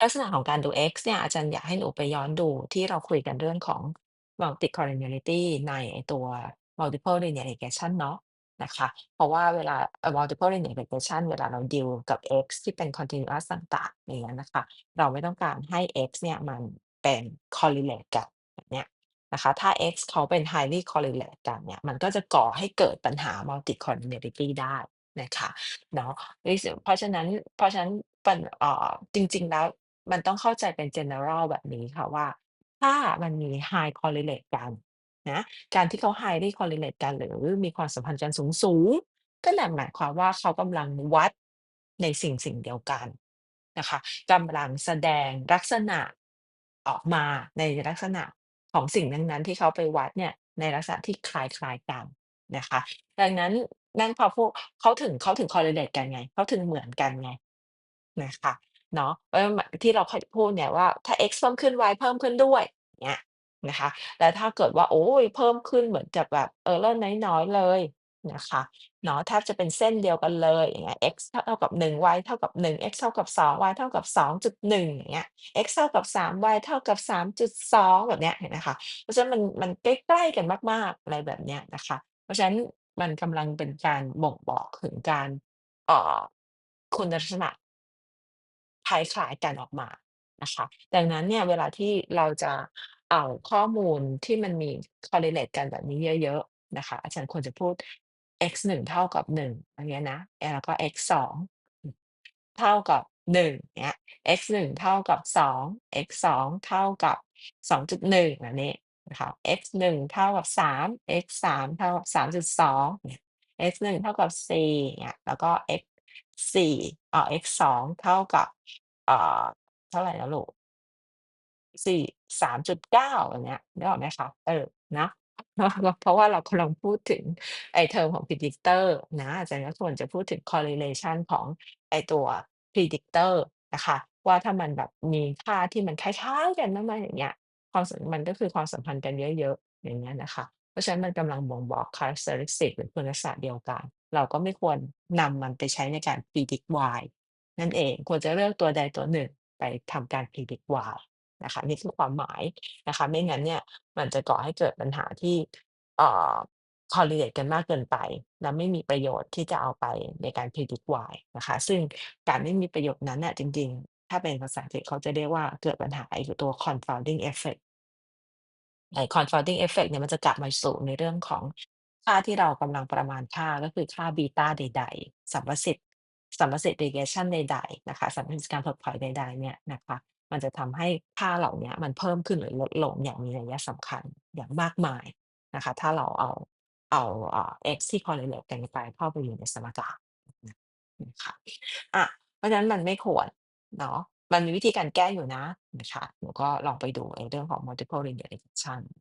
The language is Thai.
ลักษณะของการดู X เนี่ย อาจารย์อยากให้หนูไปย้อนดูที่เราคุยกันเรื่องของ multi-collinearity ในไอ้ตัว multiple linear regression เนาะนะคะ เพราะว่าเวลาเอ่อ multiple linear regression เวลาเราดีลกับ X ที่เป็น continuous ต่างๆอย่างเงี้ยนะคะ เราไม่ต้องการให้ X เนี่ยมันเป็น correlate กันแบบเนี้ยนะคะ ถ้า X เขาเป็น highly correlate กันเนี่ย มันก็จะก่อให้เกิดปัญหา multi-collinearity ได้นะคะเนาะ เพราะฉะนั้นเพราะฉะนั้นปัญเอ่อจริง ๆ แล้ว มันต้องเข้าใจเป็น general แบบนี้ค่ะว่า ถ้ามันมี high correlate กันนะ การที่เขา highly correlate กัน หรือมีความสัมพันธ์กันสูง ๆ ก็นั่นหมายความว่าเขากำลังวัดในสิ่งสิ่งเดียวกันนะคะกำลังแสดงลักษณะออกมาในลักษณะของสิ่งนั้น ๆ ที่เขาไปวัดเนี่ยในลักษณะที่คล้าย ๆ กันนะคะ ดังนั้นนั่นพอพวกเขาถึงเขาถึง correlate กันไง เขาถึงเหมือนกันไงนะคะ เนาะเพราะฉะนั้นมที่เราเคยพูดเนี่ยว่า ถ้า X เพิ่มขึ้น Y เพิ่มขึ้นด้วยเงี้ยนะคะ แล้วถ้าเกิดว่า โอ๊ยเพิ่มขึ้นเหมือนกับแบบ error น้อย ๆ เลยนะคะ เนาะ แทบจะเป็นเส้นเดียวกันเลย อย่างเงี้ย X เท่ากับ 1 Y เท่ากับ 1 X เท่ากับ 2 Y เท่ากับ 2.1 อย่างเงี้ย X เท่ากับ 3 Y เท่ากับ 3.2 แบบเนี้ย เห็นไหมคะ เพราะฉะนั้นมัน มันใกล้ ๆ กันมาก ๆ อะไรแบบเนี้ยนะคะ เพราะฉะนั้นมันกำลังเป็นการบ่งบอกถึงการ เอ่อ คุณลักษณะ คล้าย ๆ กันออกมานะคะ ดังนั้นเนี่ยเวลาที่เราจะเอาข้อมูลที่มันมี correlate กันแบบนี้เยอะ ๆ นะคะ อาจารย์ควรจะพูด X 1 เท่ากับ 1 อย่างเงี้ยนะ แล้วก็ X 2อือเท่ากับ 1 เงี้ย X 1 เท่ากับ 2 X 2 เท่ากับ 2.1 แบบนี้นะคะ X 1 เท่ากับ 3 X 3 เท่ากับ 3.2เงี้ย X 1 เท่ากับ 4เงี้ยแล้วก็ X 4อ่า X 2เท่ากับอ่าเท่าไหร่นะลูก?4 3.9อย่างเงี้ยนึกออกไหมคะ?เออนะเพราะเพราะว่าเรากำลังพูดถึงไอ้เทอมของ predictor นะอาจารย์ก็ควรจะพูดถึง correlation ของไอ้ตัว predictor นะคะ ว่าถ้ามันแบบมีค่าที่มันคล้ายๆกันมากๆอย่างเงี้ยความสัมมันก็คือความสัมพันธ์กันเยอะๆ อย่างเงี้ยนะคะ เพราะฉะนั้นมันกำลังบ่งบอก characteristic หรือคุณลักษณะเดียวกัน เราก็ไม่ควรนำมันไปใช้ในการ predict Y นั่นเองควรจะเลือกตัวใดตัวหนึ่งไปทำการ predict Y นะคะนี่คือความหมายนะคะ ไม่งั้นเนี่ยมันจะก่อให้เกิดปัญหาที่เอ่อ correlate กันมากเกินไป แล้วไม่มีประโยชน์ที่จะเอาไปในการ predict Y นะคะ ซึ่งการไม่มีประโยชน์นั้นน่ะจริง ๆ ถ้าเป็นภาษาอังกฤษเขาจะเรียกว่าเกิดปัญหาไอ้ตัว confounding effect ไอ้ confounding effect เนี่ยมันจะกลับมาสู่ในเรื่องของ ค่าที่เรากำลังประมาณค่าก็คือค่าบีตาใด ๆสัมประสิทธิ์สัมประสิทธิ์ regression ใดๆนะคะสัมประสิทธิ์การถดถอยใดๆเนี่ยนะคะมันจะทำให้ค่าเหล่านี้มันเพิ่มขึ้นหรือลดลงอย่างมีนัยสำคัญอย่างมากมายนะคะถ้าเราเอาเอาเอ่า X ที่ correlate กันไปเข้าไปอยู่ในสมการนะคะอะเพราะฉะนั้นมันไม่ควรเนาะมันมีวิธีการแก้อยู่นะนะคะหนูก็ลองไปดูไอ้เรื่องของ multiple linear regression